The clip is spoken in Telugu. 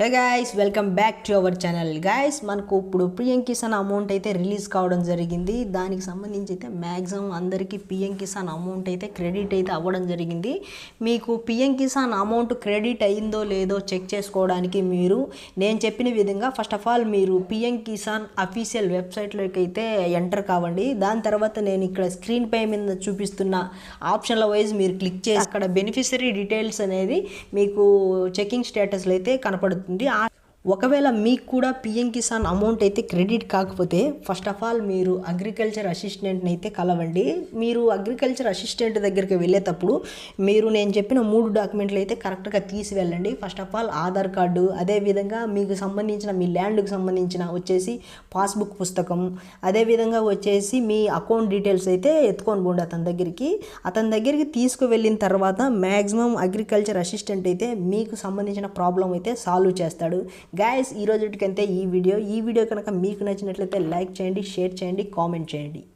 Hey guys welcome back to our channel guys మనకు ఇప్పుడు పిఎం కిసాన్ అమౌంట్ అయితే రిలీజ్ కావడం జరిగింది. దానికి సంబంధించి అయితే మ్యాక్సిమం అందరికీ పిఎం కిసాన్ అమౌంట్ అయితే క్రెడిట్ అయితే అవ్వడం జరిగింది. మీకు పిఎం కిసాన్ అమౌంట్ క్రెడిట్ అయిందో లేదో చెక్ చేసుకోవడానికి మీరు నేను చెప్పిన విధంగా ఫస్ట్ ఆఫ్ ఆల్ మీరు పిఎం కిసాన్ అఫీషియల్ వెబ్సైట్లోకి అయితే ఎంటర్ కావండి. దాని తర్వాత నేను ఇక్కడ స్క్రీన్ పై మీద చూపిస్తున్న ఆప్షన్ల వైజ్ మీరు క్లిక్ చేసి అక్కడ బెనిఫిషరీ డీటెయిల్స్ అనేది మీకు చెకింగ్ స్టేటస్లో అయితే కనపడుతుంది. 你啊 ఒకవేళ మీకు కూడా పిఎం కిసాన్ అమౌంట్ అయితే క్రెడిట్ కాకపోతే ఫస్ట్ ఆఫ్ ఆల్ మీరు అగ్రికల్చర్ అసిస్టెంట్ని అయితే కలవండి. మీరు అగ్రికల్చర్ అసిస్టెంట్ దగ్గరికి వెళ్ళేటప్పుడు మీరు నేను చెప్పిన మూడు డాక్యుమెంట్లు అయితే కరెక్ట్గా తీసి వెళ్ళండి first of all Aadhaar card అదేవిధంగా మీకు సంబంధించిన మీ ల్యాండ్కి సంబంధించిన వచ్చేసి పాస్బుక్ పుస్తకం అదేవిధంగా వచ్చేసి మీ అకౌంట్ డీటెయిల్స్ అయితే ఎత్తుకొని పోండి అతని దగ్గరికి. అతని దగ్గరికి తీసుకువెళ్ళిన తర్వాత మ్యాక్సిమం అగ్రికల్చర్ అసిస్టెంట్ అయితే మీకు సంబంధించిన ప్రాబ్లం అయితే సాల్వ్ చేస్తాడు. గాయస్ ఈ రోజుటికంతే ఈ వీడియో ఈ వీడియో కనుక మీకు నచ్చినట్లయితే లైక్ చేయండి షేర్ చేయండి కామెంట్ చేయండి.